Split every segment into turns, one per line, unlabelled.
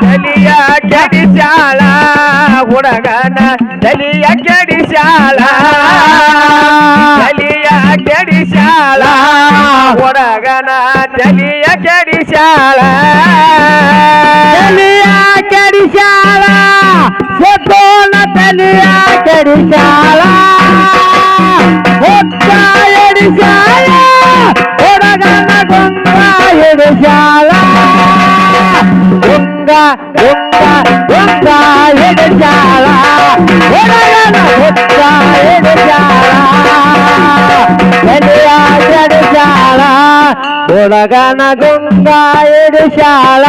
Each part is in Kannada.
ತಲಿಯ ಕೆಡಿಸಾಳ ಹುಡುಗನ ತಲಿಯ ಕೆಡಿಸಾಳ ತಲಿಯ ಕೆಡಿಸಾಳ ಹುಡುಗನ ತಲಿಯ ಕೆಡಿಸಾಳ
ತಲಿಯ ಕೆಡಿಸಾಳ ಸೋನ ತಲಿಯ ಕೆಡಿಸಾಳ ಹೊತ್ತ ಎಡಿಸಾಳ ಹುಡುಗನ ಗೊಂಗ ಎಡಿಸಾಳ ಗೊಂಗ ಗೊಂಗ ಗೊಂಗ ಎಡಿಸಾಳ ಹುಡುಗನ ಹೊತ್ತ ಎಡಿಸಾಳ ತಲಿಯ ಕೆಡಿಸಾಳ ಹುಡುಗನ ಗೊಂಗ ಎಡಿಸಾಳ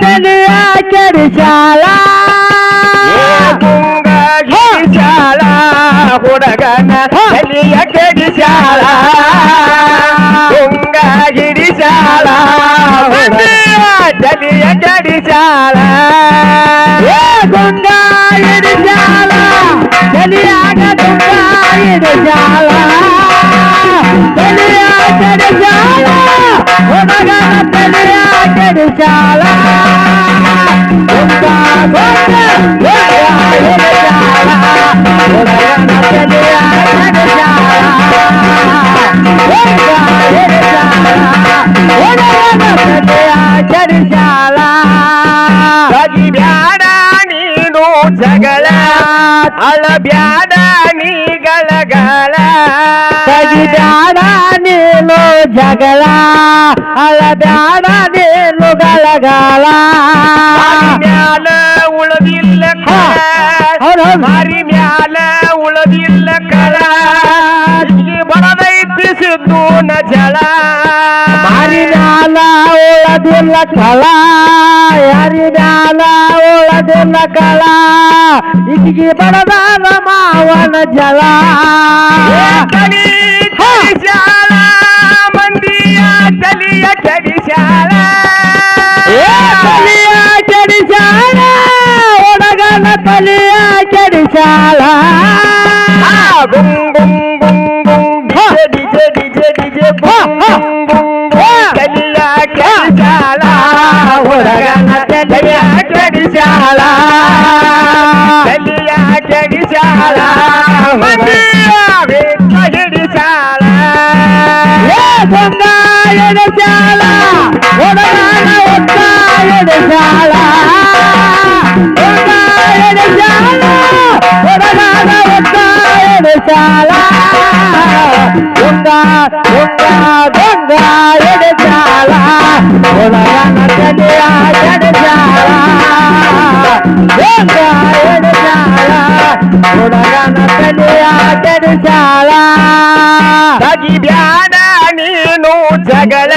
ತಲಿ ಕೆಡಿಸಾಳ ಹುಡುಗನ ತಲಿಯ ಕೆಡಿಸಾಳ ಗುಂಗ ಗಿಡಿಸಾಳ ಹುಡುಗನ ತಲಿಯ ಕೆಡಿಸಾಳ
ಏ ಗುಂಗ ಇಡಿಸಾಳ ತಲಿಯಾಗ ಗುಂಗ ಇಡಿಸಾಳ ತಲಿಯ ಕೆಡಿಸಾಳ ಹುಡುಗನ ತಲಿಯ ಕೆಡಿಸಾಳ ಗುಂಗ
ಜಗಳ ಅಳ ಬ್ಯಾಡ ನೀ ಗಳಗಳ
ತೆಗಿಬ್ಯಾಡ ನೀನು ಜಗಳ ಅಳಬ್ಯಾಡ ನೀನು ಗಳಗಾಲ
ಮಾರಿ ಮ್ಯಾಲ ಉಳದಿಲ್ಲ ಕಳ
ಹೌದ್ ಹೌದ್.
ಮಾರಿ ಮ್ಯಾಲ ಉಳದಿಲ್ಲ ಕಳ ಈ ಬಡದೈತಿ ಸಿದ್ದು ನ ಜಳ
ಮಾರಿ ಮ್ಯಾಲ ಉಳದಿಲ್ಲ ಕಳ ಯಾರಿ ಮ್ಯಾಲ ಉಳದಿಲ್ಲ ಕಳ ಇಟಿಗೆ ಬಡದಾದ ಮಾವನ ಜಲ
ಏ ತಲಿ ಕೆಡಿಸ್ಯಾಳ ಮಂದಿಯ ತಲಿಯ ಕೆಡಿಸ್ಯಾಳ
ಏ ತಲಿಯ ಕೆಡಿಸಾಳ ಹುಡುಗನ ತಲಿಯ ಕೆಡಿಸಾಳ
ಹುಡುಗನ ತಲಿಯ ಕೆಡಿಸ್ಯಾಳ ತಲಿಯ ಕೆಡಿಸ್ಯಾಳ ಮಂದಿಯ ವೇದ ಹಿಡಿಸ್ಯಾಳ
ಏ ಗಂಗ ಎಡಸಾಳ ಹುಡುಗನ ಒತ್ತ ಎಡಸಾಳ ಗಂಗ ಎಡಸಾಳ ಹುಡುಗನ ಒತ್ತ ಎಡಸಾಳ ಗಂಗ ಗಂಗ ಗಂಗ ಎಡಸಾಳ ಹುಡುಗನ ತಲೆಯ ಎಡಸಾಳ ಗಂಗ ಎಡಸಾಳ ಹುಡುಗನ ತಲೆಯ ಎಡಸಾಳ
ತಗಿ ಬ್ಯಾಡ ನೀನು ಜಗಳ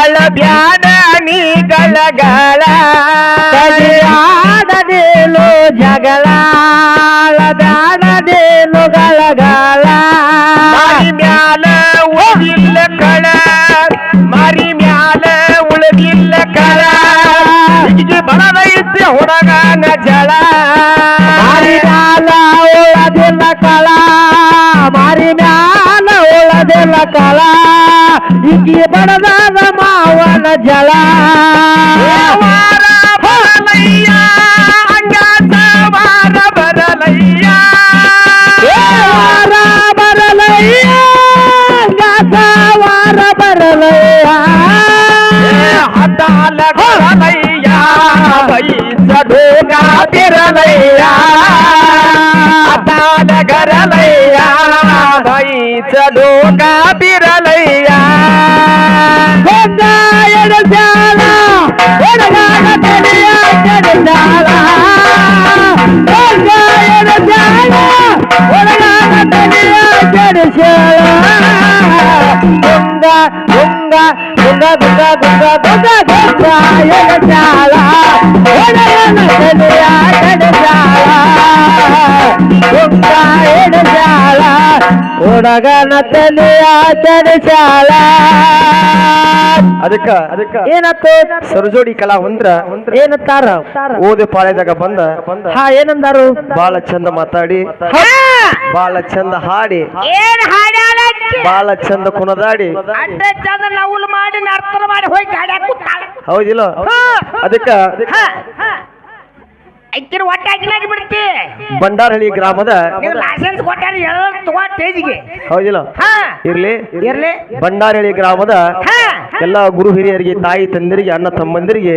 ಅಳ ಬ್ಯಾಡ ನೀ ಗಳಗಳ
ತಲಿಯಾಡದೇನು ಜಗಳ ಬ್ಯಾಡದೇನು ಗಳಗಳ
ಮಾರಿ ಮ್ಯಾಲ ಉಳಿದಿಲ್ಲ ಕಳ ಮಾರಿ ಮ್ಯಾಲ ಉಳಿದಿಲ್ಲ ಕಳ ಈಗ ಬಡದೈತಿ ಹುಡುಗನ ಜಳ.
ಮಾರಿ ಮ್ಯಾಲ ಉಳದಿಲ್ಲ ಕಳ. ಮಾರಿ ಮ್ಯಾಲ ಉಳದಿಲ್ಲ ಕಳ. ಇಕ್ಕಿ ಬಡದಾದ ಮಾವನ ಜಲ
ವಾರ
ढोका फिरलैया ताल घरलैया भैच ढोका फिरलैया गोंगायड जाला गोंगायड ஏடுசாலா
ಹುಡುಗನ ತಲೆಯ ಕೆಡಿಸಾಳ
ಅದಕ್ಕ ಅದಕ್ಕ.
ಏನತ್ತು?
ಸರಜೋಡಿ ಕಲಾ ಹೊಂದ್ರ
ಏನತ್ತಾರ
ಓದಿ ಪಾಳೆದಾಗ ಬಂದ. ಬಂದ
ಹಾ ಏನಂದಾರು?
ಬಾಳ ಚಂದ ಮಾತಾಡಿ. ಬಾಳ ಚಂದ ಹಾಡಿ.
ಏನ್ ಹಾಡ್ಯಾಳ
ಬಾಳ ಚಂದ ಕುಣದಾಡಿ.
ಅಡ್ಡ ಚಂದ ನವುಲ್ ಮಾಡಿ ನರ್ತನ ಮಾಡಿ ಹೋಗಿ ಗಾಡ್ಯಾಗ ಕೂತಾಳ.
ಹೌದಿಲ್ಲ? ಅದಕ್ಕ
ಹಾಕಿನಾಗಿ ಬಿಡ್ತಿ.
ಬಂಡಾರಹಳ್ಳಿ ಗ್ರಾಮದ
ನೀವು ಲೈಸೆನ್ಸ್ ಕೊಟ್ಟಾರ ಎಲ್ಲ ತಗೋ
ಹೌದಿಲ್ಲ?
ಹಾ.
ಇರ್ಲಿ.
ಇರ್ಲಿ.
ಬಂಡಾರಹಳ್ಳಿ ಗ್ರಾಮದ ಎಲ್ಲ ಗುರು ಹಿರಿಯರಿಗೆ ತಾಯಿ ತಂದರಿಗೆ ಅಣ್ಣ ತಮ್ಮಂದಿರಿಗೆ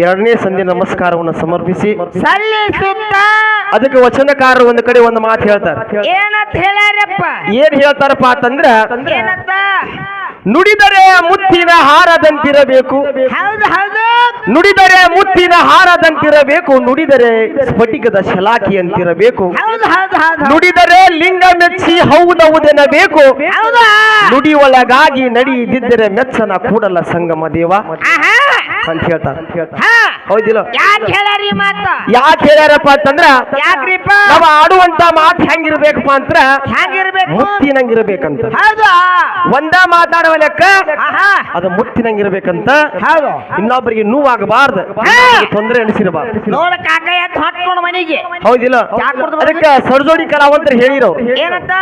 ಎರಡನೇ ಸಂಧಿ ನಮಸ್ಕಾರವನ್ನು ಸಮರ್ಪಿಸಿ.
ಸಲ್ಲಿಸುತ್ತ.
ಅದಕ್ಕೆ ವಚನಕಾರರು ಒಂದು ಕಡೆ ಒಂದು ಮಾತು ಹೇಳ್ತಾರೆ.
ಏನಂತ ಹೇಳ್ಯಾರಪ್ಪ?
ಏನ್ ಹೇಳ್ತಾರಪ್ಪ ಅಂತಂದ್ರ ನುಡಿದರೆ ಮುತ್ತಿನ ಹಾರದಂತಿರಬೇಕು. ನುಡಿದರೆ ಮುತ್ತಿನ ಹಾರದಂತಿರಬೇಕು ನುಡಿದರೆ ಸ್ಫಟಿಕದ
ಶಲಾಖಿ ಅಂತಿರಬೇಕು.
ನುಡಿದರೆ ಲಿಂಗ ಮೆಚ್ಚಿ ಹೌದೌದೆನಬೇಕು
ಹೌದಾ.
ನುಡಿ ಒಳಗಾಗಿ ನಡಿದಿದ್ದರೆ ಮೆಚ್ಚನ ಕೂಡಲ ಸಂಗಮ ದೇವ. ಅಂತ ಹೇಳ್ತಾರೆ ಹೌದಿಲ್ಲ?
ಯಾಕೆ ಹೇಳ್ಯಾರ ಈ ಮಾತ?
ಯಾಕೆ ಹೇಳ್ಯಾರಪ್ಪ ಅಂತಂದ್ರ
ಯಾಕ್ರಿಪ್ಪ?
ನಾವ್ ಆಡುವಂತ ಮಾತು ಹೆಂಗಿರ್ಬೇಕಪ್ಪ
ಹ್ಯಾಂಗಿರ್ಬೇಕು
ಮುತ್ತಿನಂಗಿರ್ಬೇಕಂತ.
ಹೌದು?
ಒಂದ ಮಾತಾಡುವ ಲೆಕ್ಕ ಅದು ಮುತ್ತಿನಂಗಿರ್ಬೇಕಂತ.
ಹೌದು.
ಇನ್ನೊಬ್ಬರಿಗೆ ನೋವಾಗಬಾರ್ದು. ತೊಂದರೆ ಅನಿಸಿರಬಾರ್ದು.
ನೋಡ ಮನೆಗೆ.
ಹೌದಿಲ್ಲ? ಅದಕ್ಕೆ ಸರ್ಜೋಡಿ ಕಲಾವಂತರು ಹೇಳಿರೋ
ಏನಂತ?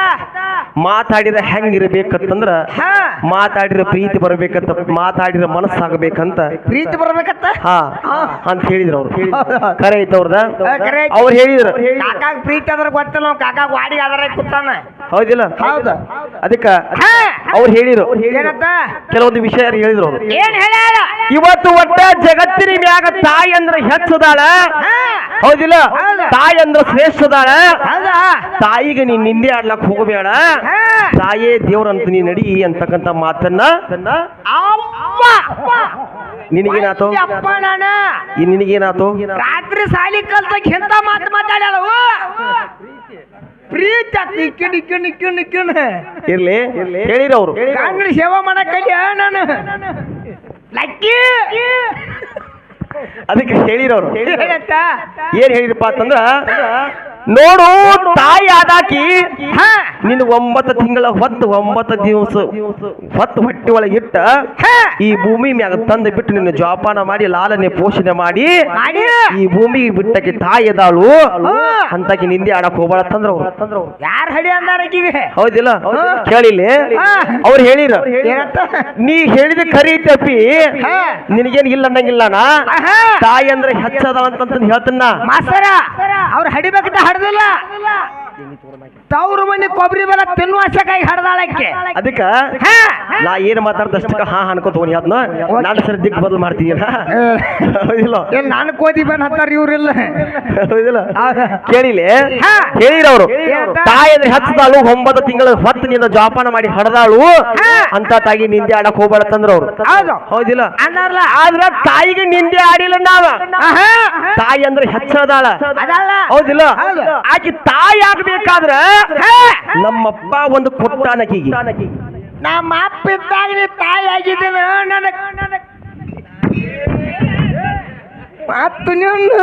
ಮಾತಾಡಿರ ಹೆಂಗಿರ್ಬೇಕಂತಂದ್ರ
ಮಾತಾಡಿದ
ಮಾತಾಡಿರ ಪ್ರೀತಿ ಬರ್ಬೇಕಂತ ಮಾತಾಡಿರ ಮನಸ್ಸಾಗಬೇಕಂತ.
ಪ್ರೀತಿ ಬರ್ಬೇಕತ್ತ?
ಹಾ ಅಂತ ಹೇಳಿದ್ರು ಅವ್ರು. ಕರೆ ಐತ ಅವ್ರದ? ಅವ್ರು ಹೇಳಿದ್ರು.
ಕಾಕಾಗ ಪ್ರೀತಿ ಅದ್ರ ಗೊತ್ತಿಲ್ಲ ಕಾಕಾಗ ವಾಡಿ ಅದರ ಕೂತಾನ.
ಹೌದಿಲ್ಲ?
ಹೌದು.
ಅದಕ್ಕ. ಅವ್ರು ಹೇಳಿದ್ರು
ಏನಂತ?
ಕೆಲವೊಂದು ವಿಷಯ ಹೇಳಿದ್ರು ಅವ್ರು.
ಏನ್ ಹೇಳ್ಯಾರ?
ಇವತ್ತು ಒಟ್ಟ ಜಗತ್ತಿನ ಮ್ಯಾಗ ತಾಯಿ ಅಂದ್ರ ಹೆಚ್ಚದಾಳ? ಹೌದಿಲ್ಲ? ತಾಯಿ ಅಂದ್ರ ಶ್ರೇಷ್ಠದಾಳ? ತಾಯಿಗೆ ನೀನ್ ನಿಂದೆ ಆಡ್ಲಕ್ ಹೋಗಬೇಡ. ತಾಯೇ ದೇವ್ರಂತ ನೀ ನಡಿ ಅಂತಕ್ಕಂತ ಮಾತನ್ನ. ನಿನಗೇನಾತು? ನಿನಗೇನಾತು?
ರಾತ್ರಿ ಸಾಲಿ ಕಲ್ತಾಗ ಎಂತ ಮಾತು ಮಾತಾಡ್ಯಾಳವು ಪ್ರೀತಿ ಆತ್ ನಿಕ್ಕಿನ್ ನಿಕ್ಕಿನ್ ನಿಕ್ಕಿನ್ ನಿಕ್ಕಿನ್
ಇರ್ಲಿ ಹೇಳಿರ ಅವರು
ಕಾಂಗ್ರೆಸ್ ಸೇವಾ ಮಾಡಕ್ ನಾನು. ಲಕ್ಕಿ.
ಅದಕ್ಕೆ ಹೇಳಿರೋರು. ಏನ್ ಹೇಳಿರಪ್ಪ ಅಂತಂದ್ರ ನೋಡು ತಾಯಿ ಆದಾಕಿ ನಿನ್ ಒಂಬತ್ತು ತಿಂಗಳ ಹೊತ್ತು ಒಂಬತ್ತು ದಿವಸ ಹೊತ್ತು ಹೊಟ್ಟಿ ಒಳಗೆ ಇಟ್ಟ ಈ ಭೂಮಿ ಮ್ಯಾಗ ತಂದು ಬಿಟ್ಟು ನಿನ್ನ ಜೋಪಾನ ಮಾಡಿ ಲಾಲನೆ ಪೋಷಣೆ ಮಾಡಿ. ಈ ಭೂಮಿ ಬಿಟ್ಟಕ್ಕೆ ತಾಯಿ ಅದಾಳು.
ಹಾ.
ಅಂತಕಿ ನಿಂದೆ ಆಡಕ್ ಹೋಗ್ಬಾಳ ತಂದ್ರ ಅವ್ರು.
ಯಾರ್ ಹಡಿ ಅಂದಾರ
ಹೌದಿಲ್ಲ? ಕೇಳಿಲಿ. ಅವ್ರು ಹೇಳಿರ. ನೀ ಹೇಳಿದ ಕರಿ ತಪ್ಪಿ. ನಿನಗೇನ್ ಇಲ್ಲ
ಅನ್ನಂಗಿಲ್ಲ
ತಾಯಿ ಅಂದ್ರೆ ಹೆಚ್ಚದ ಅಂತಂದ್ ಹೇಳ್ತನ್ನ
ಮಾಸ್ತರ ಅವ್ರು ಹಡಿಬೇಕಂತ ಹಡ್ದಿಲ್ಲ ತವ್ರ ಮನೆ ಕೊಬ್ಬರಿ ಬೆಲ್ಲ ತಿನ್ನುವ ಕೈ ಹಡ್ದಾಳಕ್ಕೆ
ಅದಕ್ಕ. ನಾ ಏನ್ ಮಾತಾಡ್ದಷ್ಟ ಹಾ ಅನ್ಕೋತ ಹೋಗಿ ಅದನ್ನ ನಾನು ಸರಿ ದಿಕ್ ಬದಲು ಮಾಡ್ತೀನಿಲ್ಲ ಹೌದಿಲ್ಲ.
ಏನ್ ನಾನು ಕೋತಿ ಬನ್ ಹತ್ತಾರ ಇವ್ರಿಲ್ಲ.
ಕೇಳಿಲೆ. ಹೇಳಿರವ್ರು? ತಾಯಿ ಅಂದ್ರೆ ಹಚ್ಚದಾಳು ಒಂಬತ್ತು ತಿಂಗಳ ಹೊತ್ತು ನಿನ್ನ ಜೋಪಾನ ಮಾಡಿ ಹಡದಾಳು. ಅಂತ ತಾಯಿ ನಿಂದೆ ಆಡಕ್ ಹೋಗ್ಬಾರ್ದಂದ್ರ ಅವ್ರು ಹೌದಿಲ್ಲ. ಆದ್ರ ತಾಯಿಗೆ ನಿಂದೆ ಆಡಿಲ್ಲ ನಾವ. ತಾಯಿ ಅಂದ್ರೆ ಹೆಚ್ಚದಾಳ ಹೌದಿಲ್ಲ.
ಹೌದು.
ಆಕಿ ತಾಯಿ ಆಗ್ಬೇಕಾದ್ರ. ನಮ್ಮಪ್ಪ ಒಂದು ಕೊಟ್ಟಾನಕಿಗೆ
ನಮ್ಮ ಅಪ್ಪ ಇದ್ದಾಗ ನೀ ತಾಯಿ ಆಗಿದ್ದೀನ ನನಗ್ ಮಾತು ನಿನ್ನ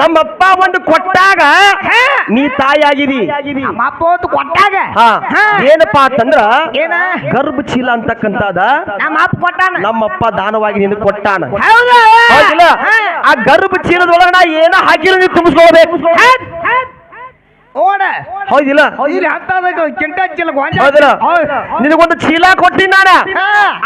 ನಮ್ಮಪ್ಪ ಒಂದು ಕೊಟ್ಟಾಗ. ನೀ ತಾಯಿ ಆಗಿದಿ.
ನಮ್ಮ ಅಪ್ಪ ಒಂದು ಕೊಟ್ಟಾಗ.
ಏನಪ್ಪಾ ಅಂತಂದ್ರ
ಏನ?
ಗರ್ಭ ಚೀಲ ಅಂತಕ್ಕಂತಾದ
ನಮ್ಮ ಅಪ್ಪ ಕೊಟ್ಟಾನ.
ನಮ್ಮಪ್ಪ ದಾನವಾಗಿ ನಿನ್ ಕೊಟ್ಟಾನ.
ಹೌದಾ?
ಆ ಗರ್ಭ ಚೀಲದೊಳಗ ನಾ ಏನ ಹಾಕಿಲ್ಲ ನೀವು
ಹತ್. ಓಡ.
ಹೌದಿಲ್ಲ.
ಇಲ್ಲಿ ಹತ್ತದ ಕಿಂಟ ಚೀಲ ಗೊಂಜಾಳ.
ನಿನಗೊಂದು ಚೀಲ ಕೊಟ್ಟಿನಿ ನಾನು.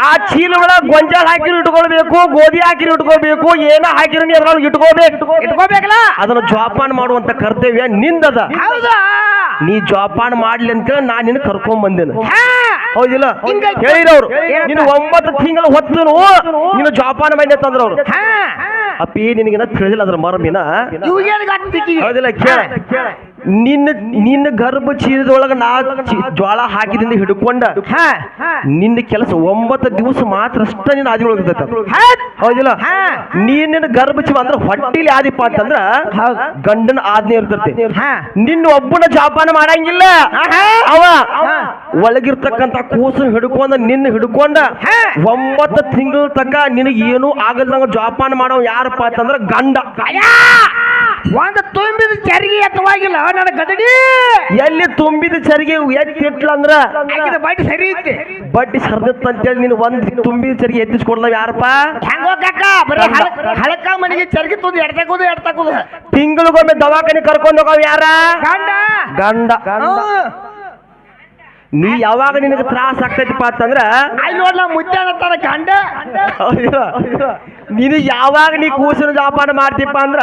ಆ ಚೀಲ ಗೊಂಜಾಲ್ ಗೊಂಜಾಳ ಹಾಕಿರು ಇಟ್ಕೊಳ್ಬೇಕು ಗೋಧಿ ಹಾಕಿರ್ ಇಟ್ಕೋಬೇಕು ಏನ ಹಾಕಿರ ನೀ ಅದ್ರೊಳಗೆ ಇಟ್ಕೋಬೇಕು
ಇಟ್ಕೋಬೇಕಲ್ಲ
ಅದನ್ನ ಜೋಪಾನ ಮಾಡುವಂತ ಕರ್ತವ್ಯ ನಿಂದದ.
ಹೌದಾ?
ನೀ ಜೋಪಾನ ಮಾಡ್ಲಿ ಅಂತ ನಾ ನಿನ್ನ ಕರ್ಕೊಂಡ್ ಬಂದೇನು. ಹೌದಿಲ್ಲ? ಹೇಳಿರವ್ರು? ನೀನು ಒಂಬತ್ತು ತಿಂಗಳ ಹೊತ್ತು ನೀನು ಜೋಪಾನ ಮಾಡಿ
ತಂದ್ರವ್ರು.
ಅಪ್ಪಿ ನಿನಗಿನ ತಿಳಿದಿಲ್ಲ ಅದ್ರ ಮರ್ಮಿನ? ಹೌದಿಲ್ಲ ಕೇಳ. ನಿನ್ನ ನಿನ್ನ ಗರ್ಭ ಚೀಲದೊಳಗ ನಾ ಜ್ವಾಳ ಹಾಕಿದಿಂದ ಹಿಡ್ಕೊಂಡ. ನಿನ್ನ ಕೆಲಸ ಒಂಬತ್ತು ದಿವಸ ಮಾತ್ರ ಅಷ್ಟ ನಿನ್ನ ಆದಿ
ಒಳಗ.
ಹೌದಿಲ್ಲ
ಹಾ.
ನಿನ್ನ ಗರ್ಭ ಚೀಲ ಅಂದ್ರೆ ಹೊಟ್ಟಿಲಿ ಆದಿಪ್ಪ ಅಂತಂದ್ರ. ಗಂಡನ ಆಜ್ಞೆ ಇರ್ತೈತಿ. ನಿನ್ನ ಒಬ್ಬನ ಜಾಪಾನ ಮಾಡಂಗಿಲ್ಲ. ಅವ. ಒಳಗಿರ್ತಕ್ಕಂತ ಕೂಸು ಹಿಡ್ಕೊಂಡ ನಿನ್ನ ಹಿಡ್ಕೊಂಡ. ಒಂಬತ್ತು ತಿಂಗಳ ತನಕ ನಿನಗೆ ಏನು ಆಗಲ್ದಂಗ ಜೋಪಾನ ಮಾಡೋ ಯಾರಪ್ಪ ಅಂತಂದ್ರ ಗಂಡ!
ಒಂದು ತುಂಬಿದ ಚರಿಗೆ ಎತ್ತವಾಗಿಲ್ಲ. ನನ್ನ ಗದಡಿ
ಎಲ್ಲಿ ತುಂಬಿದ ಚರಿಗೆ ಎತ್ತಿಟ್ಲ ಅಂದ್ರ?
ಬಟ್ಟಿ ಬಡ್ಡಿ ಸರಿ ಐತಿ.
ಬಡ್ಡಿ ಸರ್ದತ್ ಅಂತೇಳಿ ನೀನು ಒಂದ್ ತುಂಬಿದ ಚರಿಗೆ ಎತ್ತಿಸ್ಕೊಡ್ಲ ಯಾರಪ್ಪ?
ಹೆಂಗೋ ಹೋಗಕ್ಕ ಬರೀ ಹಳಕ್ ಮನೆಗೆ ಚರಿಗೆ ತುಂಬಿ ಎಡ್ತಾಕೋದು ಎಡ್ತಾಕೋದು
ತಿಂಗಳಿಗೊಮ್ಮೆ ದವಾಖಾನೆ ಕರ್ಕೊಂಡು ಹೋಗವ್ ಯಾರ?
ಗಂಡ.
ಗಂಡ. ನೀ ಯಾವಾಗ ನಿನಗೆ ತ್ರಾಸ ಆಗ್ತೈತಿಪ್ಪ ಅಂತಂದ್ರ
ಅಲ್ಲಿ ಗಂಡ.
ನೀನು ಯಾವಾಗ ನೀ ಕೂಸಿನ ಜೋಪಾನ ಮಾಡ್ತಿಪ್ಪ ಅಂದ್ರ.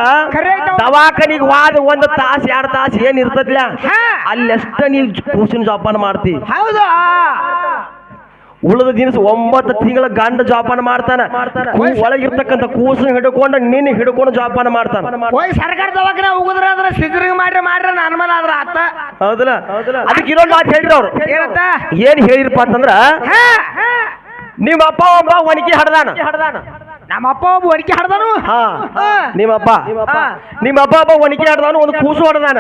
ದವಾಖಾನಿಗೆ ವಾದ ಒಂದ್ ತಾಸ ಎರಡ್ ತಾಸು ಏನ್ ಇರ್ತದ
ಅಲ್ಲಿ
ಅಲ್ಲೆಷ್ಟ ನೀ ಕೂಸಿನ ಜೋಪಾನ ಮಾಡ್ತಿ?
ಹೌದು?
ಉಳಿದ ದಿನಸ ಒಂಬತ್ತು ತಿಂಗಳ ಗಂಡ ಜೋಪಾನ ಮಾಡ್ತಾನ. ಒಳಗಿರ್ತಕ್ಕಂತ ಒಳಗಿರ್ತಕ್ಕಂಥ ಹಿಡ್ಕೊಂಡ ಹಿಡ್ಕೊಂಡು ನಿನ್ನ ಹಿಡ್ಕೊಂಡು ಜೋಪಾನ ಮಾಡ್ತಾನ.
ಹೋಗಿ ಸರ್ಕಾರ ದವಾಖಾನೆ ಹೋಗುದ್ರ ಅದ್ರ ಸಿದ್ರಿಗೆ ಮಾಡ್ರಿ ಮಾಡ್ರಿ ನನ್ನ ಮನ ಆದ್ರ ಆತ.
ಹೌದಲ್ಲ? ಅದಕ್ಕೆ ಇನ್ನೊಂದು ಮಾತು ಹೇಳಿದ್ರು ಅವ್ರು.
ಏನಂತ?
ಏನ್ ಹೇಳಿರಪ್ಪ ಅಂತಂದ್ರ. ನಿಮ್ಮ ಅಪ್ಪ ಒಬ್ಬ ಒಣಗಿ ಹಡ್ದಾನ.
ನಮ್ಮಪ್ಪ ಒಬ್ಬ ಅಡಿಕೆ ಹಡ್ದನು?
ಹಾ.
ಹಾ.
ನಿಮ್ಮಪ್ಪ
ಹಾ.
ನಿಮ್ಮ ಅಪ್ಪ ಒಬ್ಬ ಒಣಗಿ ಹಡ್ದಾನು ಒಂದು ಕೂಸು ಹೊಡ್ದಾನ.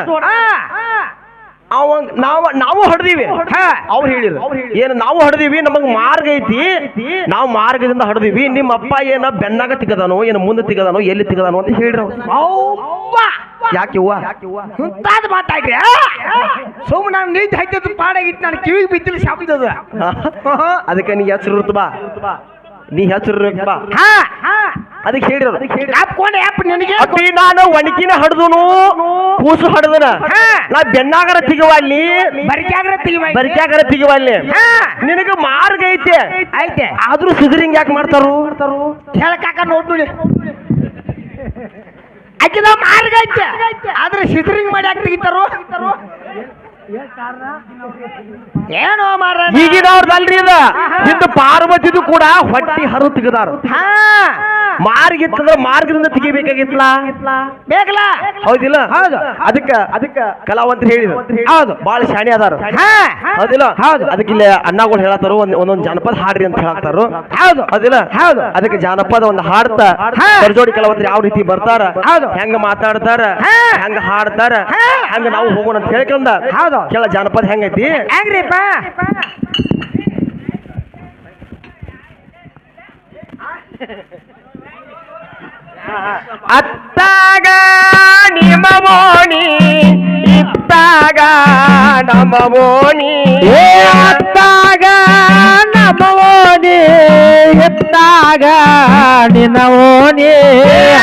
ಅವ ನಾವು ನಾವು ಹಡ್ದೀವಿ.
ಹಾ.
ಅವ್ರು ಹೇಳಿದ್ರು. ಏನು ನಾವು ಹೊಡೆದಿವಿ? ನಮಗ್ ಮಾರ್ಗ ಐತಿ. ನಾವು ಮಾರ್ಗದಿಂದ ಹಡ್ದೀವಿ. ನಿಮ್ಮ ಅಪ್ಪ ಏನ ಬೆನ್ನಾಗ ತಿಗದಾನೋ ಏನು ಮುಂದೆ ತಿಗದಾನೋ ಎಲ್ಲಿ ತಿಗದಾನೋ ಅಂತ ಹೇಳಿರು
ಅವ್ವ!
ಯಾಕೆ ಹೂವ
ಮುಂತಾದ ಮಾತಾಡ್ರಿ ಸುಮ್ಮನೆ ನಾನು ನಿಂತು ಹತ್ತಿದ್ದು ಪಾಡಾಗಿತ್ತು ನಾನು ಕಿವಿಗೆ ಬಿದ್ದಿಲ್ಲ ಶಾಪಿದ
ಅದಕ್ಕೆ ನೀ ಹೆಸರು ಬಾ. ನೀ ಹೆಸರು ಬಾ
ಹಾ ಹಾ.
ಅದಕ್ಕೆ ಹೇಳಿರು.
ಹಾಪ್ಕೊಂಡೆ ಆಪ್ ನಿನಗೆ.
ಅಪ್ಪಿ ನಾನು ಒಣಕಿನ ಹಡ್ದನು ಕೂಸು ಹಡ್ದನ. ನಾ ಬೆನ್ನಾಗರ ತಿಗವಲ್ಲಿ
ಬರಿಕಾಗರ ತೆಗಿಬಾರ್ದು.
ಬರಿಕ್ಯಾಗರ ತಿಗವಲ್ಲಿ
ನಿನಗೆ
ನಿನಗ ಮಾರ್ಗ ಐತೆ.
ಐತೆ.
ಆದ್ರೂ ಸುಧರಿಂಗ್ ಯಾಕೆ ಮಾಡ್ತಾರು?
ಹೇಳಕಾಕ ನೋಡ್ಬಿಡಿ. ನೋಡಿ ಆಕಿದ ಮಾರ್ಗ ಐತೆ. ಆದ್ರೆ ಸಿದ್ರಿಂಗ್ ಮಾಡಿ ಯಾಕೆ ತೆಗಿತಾರು? ಏನೋ ಮಾರ
ಈಗಿನವ್ರದಲ್ರಿ ಇದ. ಇದು ಪಾರ್ವತಿದು ಕೂಡ ಹೊಟ್ಟಿ ಹರು ತೆಗದಾರ.
ಹಾ.
ಮಾರ್ಗಿತ್ತಂದ್ರ ಮಾರ್ಗದಿಂದ ತೆಗಿಬೇಕಾಗಿತ್ತಲ್ಲ
ಬೇಕಲ್ಲ
ಹೌದಿಲ್ಲ
ಹೌದು.
ಅದಕ್ಕ ಅದಕ್ಕ ಕಲಾವಂತರು ಹೇಳಿದ್ರು
ಹೌದು
ಬಾಳ ಶಾಣೆ ಅದಾರ ಹೌದಿಲ್ಲ
ಹೌದು.
ಅದಕ್ಕೆ ಇಲ್ಲಿ ಅಣ್ಣಗಳು ಹೇಳತ್ತಾರು ಒಂದ್ ಒಂದೊಂದ್ ಜಾನಪದ ಹಾಡ್ರಿ ಅಂತ ಹೇಳತ್ತಾರು
ಹೌದು
ಹೌದಿಲ್ಲ
ಹೌದು.
ಅದಕ್ಕೆ ಜಾನಪದ ಒಂದು ಹಾಡ್ತಾ. ಸರ್ಜೋಡಿ ಕಲಾವಂತರು ಯಾವ ರೀತಿ ಬರ್ತಾರ
ಹೌದು.
ಹೆಂಗ ಮಾತಾಡ್ತಾರ. ಹೆಂಗ ಹಾಡ್ತಾರ ಹೆಂಗ ನಾವು ಹೋಗೋಣ ಅಂತ ಹೇಳ್ಕೊಂಡ
ಹೌದು.
ಕೆಲ ಜಾನಪದ ಹೆಂಗೈತಿ
ಹೆಂಗ್ರಿಪ್ಪ
ಅತ್ತಾಗ ನಿಮ್ಮ ಮೋಣಿ ಇತ್ತಾಗ ನಮ್ಮ ಮೋಣಿ
ಅತ್ತಾಗ ನಮ್ಮ ಮೋಣಿ
ಇತ್ತಾಗ ನಿನ್ನ ಮೋಣಿ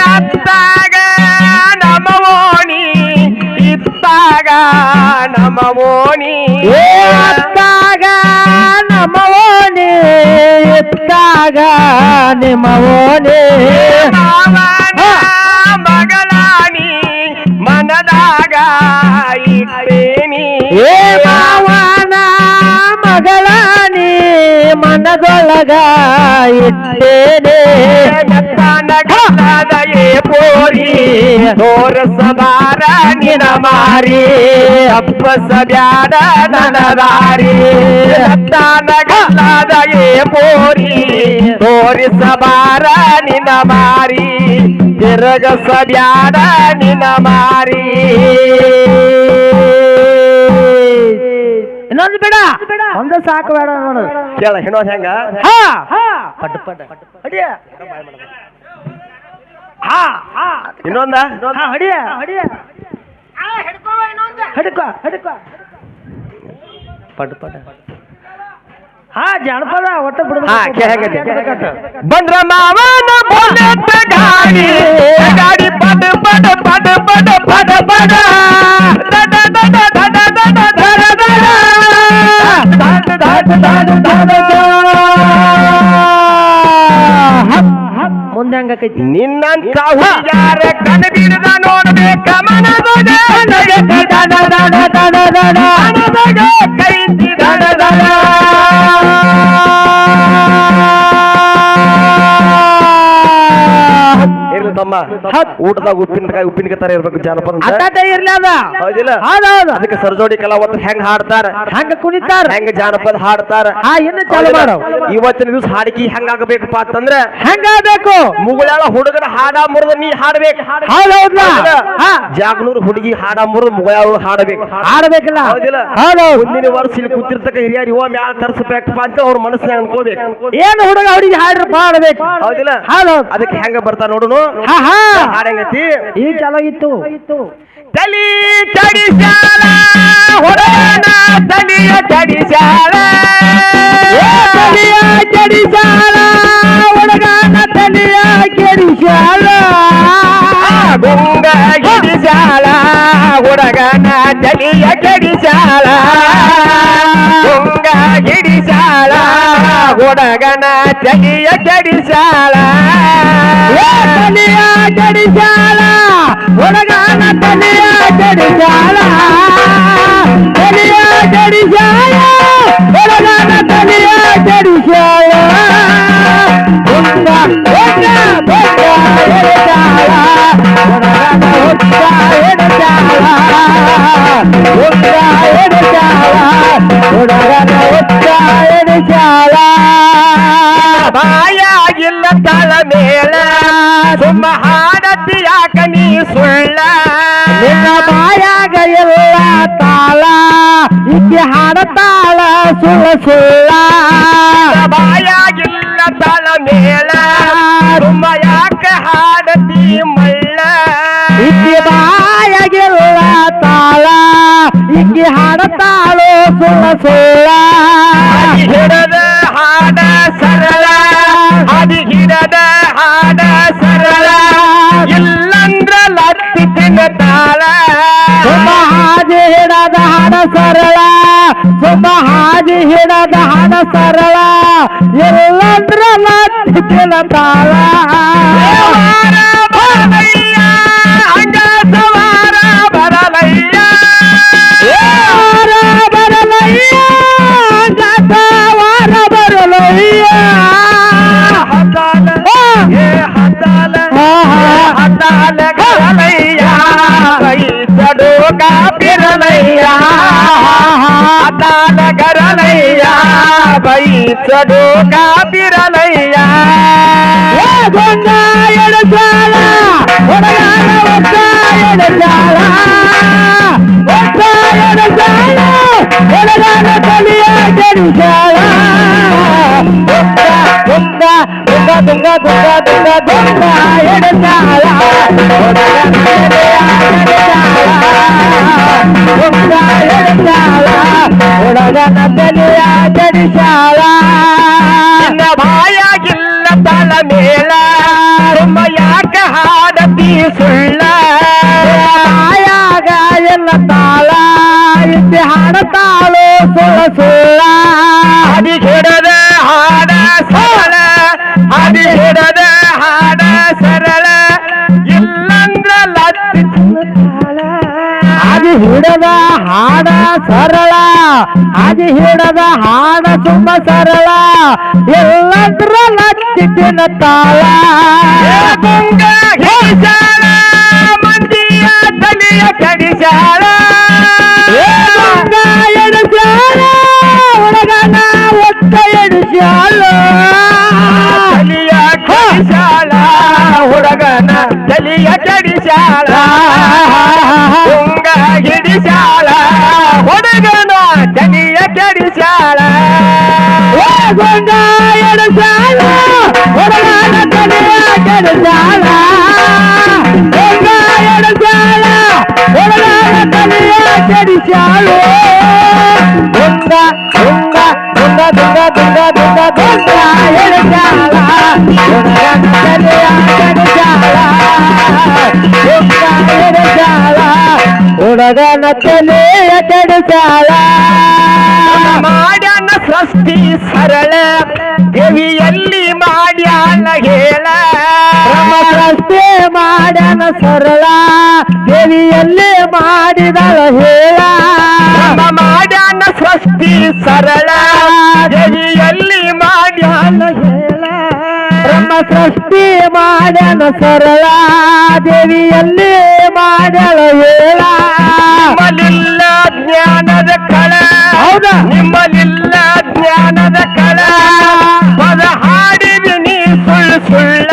ಅತ್ತಾಗ ನಮ್ಮ ಮೋಣಿ
అత్తగా నమవోని అత్తగా నమవోని ఇత్తగా
నిమవోని మగలాని మనదాగా ఇట్లేని
ఏ మావాన మగలాని మనదొలగా ఇట్లేనే
ನಗಲದಯೇ ಪೋರಿ? ತೋರಸಬಾರ ನಿನ ಮಾರಿ ಅಪ್ಪಸ ಬ್ಯಾಡ ನನದಾರಿ ನಗಲದಯೇ ಪೋರಿ? ತೋರಿಸಬಾರ ನಿನ ಮಾರಿ? ತಿರುಗಸ ಬ್ಯಾಡ ನಿನ ಮಾರಿ?
ಇನ್ನೊಂದು ಬೇಡ. ಒಂದು ಸಾಕು ಬೇಡ ನೋಡು.
ಕೇಳ ಹೆಣ್ಣೋದ್ ಹೆಂಗ?
ಹಾ.
ಪಟ್ ಪಟ್.
ಹೊಡಿಯ
ಹಾ
ಇನ್ನೊಂದ
ಹಾ ಹಡಿಯ ಹೊಡಿಯ ಹಿಡ್ಕೊ ಹಿಡ್ಕೊ
ಪಟ್ ಪಟ್
ಹಾ ಜಾನಪದ ಒಟ್ಟ
ಹಾ ಹೆಂಗೈತಿ ಬಂದ್ರ ಮಾವನ ಬುಲೆಟ್ ಗಾಡಿ ಗಾಡಿ ಪಟ ಪಟ ಪಟ ಪಟ ಪಟ ಪಟ ದಡ ದಡ ದಡ ದಡ ದಡ ದಡ ದಡ ದಡ ದಡ ದಡ
ಹಂಗಾಕೈತಿ
ನಿನ್ನಂತ ಹುಡುಗಾರ ಕನಬಿಡದ ನೋಡಬೇಕ ಮನದೊಡ ಕೈ ಇರ್ಲಿ ಊಟದಾಗ ಉಪ್ಪಿನಕಾಯಿ ಉಪ್ಪಿನಕಾಯಿ ತರ ಇರ್ಬೇಕು ಜಾನಪದ ಅಂತ.
ಅಟ್ಟ ಇರ್ಲಿ ಅದ.
ಹೌದಿಲ್ಲ?
ಹೌದೌದು
ಅದಕ್ಕೆ ಸರ್ಜೋಡಿ ಕಲಾವಂತರು ಹೆಂಗ್ ಹಾಡ್ತಾರ?
ಹೆಂಗ ಕುಣಿತಾರ?
ಹೆಂಗ ಜಾನಪದ ಹಾಡ್ತಾರ?
ಹಾ ಇನ್ನು ಚಾಲು ಮಾಡು
ಇವತ್ತಿನ ದಿವಸ ಹಾಡಿಕೆ ಹೆಂಗಾಗಬೇಕಪ್ಪ ಅಂತಂದ್ರೆ
ಹೆಂಗಾಗಬೇಕು?
ಮುಗುಳಾಳ ಹುಡುಗರ ಹಾಡ ಮುರಿದ ನೀ ಹಾಡ್ಬೇಕು.
ಹೌದೌದ್ಲ
ಜಾಗನೂರ್ ಹುಡುಗಿ ಹಾಡ ಮುರಿದ ಮುಗುಳಾಳ ಹಾಡಬೇಕು.
ಹಾಡಬೇಕಲ್ಲ.
ಹೌದಿಲ್ಲ?
ಹೌದೌದು
ಮುಂದಿನ ವರ್ಷ ಇಲ್ಲಿ ಕೂತಿರ್ತಕ್ಕ ಹಿರಿಯರು ಇವ ಮ್ಯಾಲ ತರಿಸ್ಬೇಕಪ್ಪ ಅಂತ ಅವ್ರ ಮನಸ್ಸಿನ ಅನ್ಕೋಬೇಕು.
ಏನು ಹುಡುಗ ಹುಡುಗಿ ಹಾಡ್ರಿ ಹಾಡಬೇಕು
ಹೌದಿಲ್ಲ?
ಹೌದೌದು
ಅದಕ್ಕೆ ಹೆಂಗ ಬರ್ತಾರ ನೋಡುನು? ಹಾಡಂಗತಿ
ಈ ಚಲೋ ಇತ್ತು
ತಲಿ ಚಡಿಸಾಲ ಹೊರನ ತಲಿಯ ಚಡಿಸಾಲ
ತಲಿಯ ಕೆಡಿಸಾಲ ಹುಡುಗನ ತಲಿಯ ಕೆಡಿಸಾಲ
ಗುಂಗ ಗಿಡಿಸಾಲ ಹುಡುಗನ ತಲಿಯ ಕೆಡಿಸಾಲ ಗುಂಗ ಗಿಡಿಸಾಲ ಹುಡುಗನ ತಲಿಯ ಕೆಡಿಸಾಲ
ತಲಿಯ ಕೆಡಿಸಾಲ ಹುಡುಗನ ತಲಿಯ ಕೆಡಿಸಾಲ ತಲಿಯ ಕೆಡಿಸಾಲ ನಿನ್ನ ಬಾಯಾಗ ಎಲ್ಲ ತಾಳ ಇಲ್ಲಿ ಹಾಡತಾಳ ಸುಳ್ಳ ಸುಳ್ಳ.
ಬಾಯಾಗಿಲ್ಲ ತಾಳ ಮೇಳ ತುಂಬ ಯಾಕ ಹಾಡತಿ ಮಳ್ಳ?
ಇಲ್ಲಿ ಬಾಯಾಗೆಲ್ಲ ತಾಳ ಇಲ್ಲಿ ಹಾಡತಾಳು ಸುಳ್ಳ ಸುಳ್ಳ.
ಹಿಡದ ಹಾಡ ಸರಳ
ಸುಮ್ಮ ಹಾದಿ ಹಿಡದ ಹಾಡ ಸರಳ ಎಲ್ಲಂದ್ರ ಲತ್ತಿನ ತಾಳ.
ಬೈಸಡು ಕಾಪಿರಲಯ್ಯ
ಗೊಂಡ ಎಡಸಾಲ ಹುಡುಗನ ಒತ್ತ ಎಡಸಾಲ ಒತ್ತ ಎಡಸಾಲ ಹುಡುಗನ ತಲಿಯ ಕೆಡಿಸಾಲ ಗೊಂಡ ಗೊಂಡ ಗೊಂಡ ಗೊಂಡ ಗೊಂಡ ಗೊಂಡ ಗೊಂಡ ಎಡಸಾಲ ಹುಡುಗನ ತಲಿಯ ಕೆಡಿಸಾಲ ಗೊಂಡ ಎಡಸಾಲ ಹುಡುಗನ ತಲಿಯ ಕೆಡಿಸಾಲ
ನಿನ್ನ ಬಾಯಾಗಿಲ್ಲ ತಳ ಮೇಳ ತುಂಬ ಯಾಕ ಹಾಡತಿ ಸುಳ್ಳ
ಆಯಾಗ ಎಲ್ಲ ತಾಳ
ಹಿಡದ ಹಾಡ ಸರಳ ಅದಿ ಹಿಡದ ಹಾಡ
ತುಂಬ ಸರಳ. ಎಲ್ಲದ್ರ ಲತ್ತಿನ ತಾಳ.
ಮಂದಿಯ ತಲೆಯ ಕಡಿಸಾಳ.
ಗಂಗ ಎಡಸಾಲ ಹುಡುಗನ ಒತ್ತ ಎಡಸಾಲ
ತಲಿಯ ಕಡಿಸಾಳ ಹುಡುಗನ ತಲಿಯ ಕಡಿಸಾಳ. ಹಿಡಿಸಾಳ ಹುಡುಗನ ತಲಿಯ ಕಡಿಸಾಳ
ಗೊಂಡ ಎಡಸಾಲ ಹುಡುಗನ ತಲೆಯ ಕೆಡಸಾಲ ಗೊಂಡ ಎಡಸಾಲ ಹುಡುಗನ ತಲೆಯ ಕೆಡಿಸಾಲು ಗೊಂಡ ಗೊಂಡ ಗೊಂಡ ಗೊಂಡ ಗೊಂಡ ಗೊಂಡ ಗೊಂಡ ಹುಡುಗನ ತಲೆಯ ಕೆಡಿಸಾಳ
ಮಾಡ್ಯಾನ ಸೃಷ್ಟಿ ಸರಳ. ದೇವಿಯಲ್ಲಿ ಮಾಡ್ಯಾನ ಹೇಳ.
ಸೃಷ್ಟಿ ಮಾಡ್ಯಾನ ಸರಳ. ದೇವಿಯಲ್ಲಿ ಮಾಡಿದಳ ಹೇಳ.
ಮಾಡ್ಯಾನ ಸೃಷ್ಟಿ ಸರಳ. ದೇವಿಯಲ್ಲಿ ಮಾಡ್ಯಾನ ಹೇಳ.
ಸೃಷ್ಟಿ ಮಾಡ್ಯಾನ ಸರಳ ದೇವಿಯಲ್ಲಿ ಮಾಡ್ಯಾಳ ಹೇಳ
ನಿಮ್ಮಲಿಲ್ಲ ಜ್ಞಾನದ ಕಳ.
ಹೌದಾ?
ನಿಮ್ಮಲಿಲ್ಲ ಜ್ಞಾನದ ಕಳ. ಪದ ಹಾಡಿದಿ ನೀ ಸುಳ್ಳು ಸುಳ್ಳ.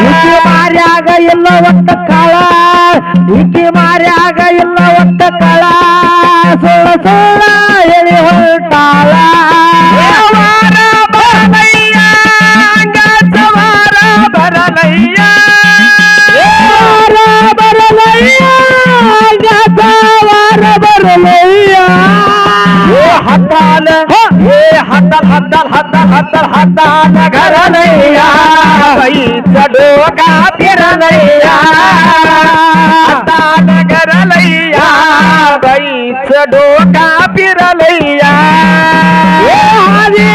ಇಕ್ಕಿ ಮಾರ್ಯಾಗ ಇಲ್ಲ ಒಟ್ಟ ಕಾಳ. ಇಕ್ಕಿ ಮಾರ್ಯಾಗ ಇಲ್ಲ ಒಟ್ಟ ಕಾಳ. ಸುಳ್ಳ ಸುಳ್ಳ ಎಳಿ ಹೊರಟಾಳ. लैया बराबर लैया बराबर फिर लैया घर लैया भाई चढ़ोगा फिर लैया हाजी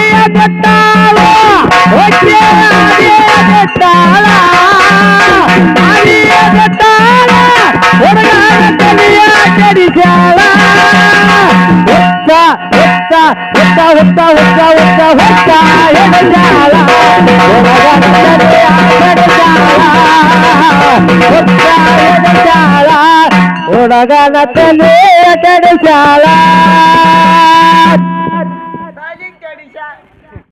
ஒத்தா ஒத்தா ஒத்தா ஒத்தா எடுத்தாளா ஒத்தா எடுத்தாளா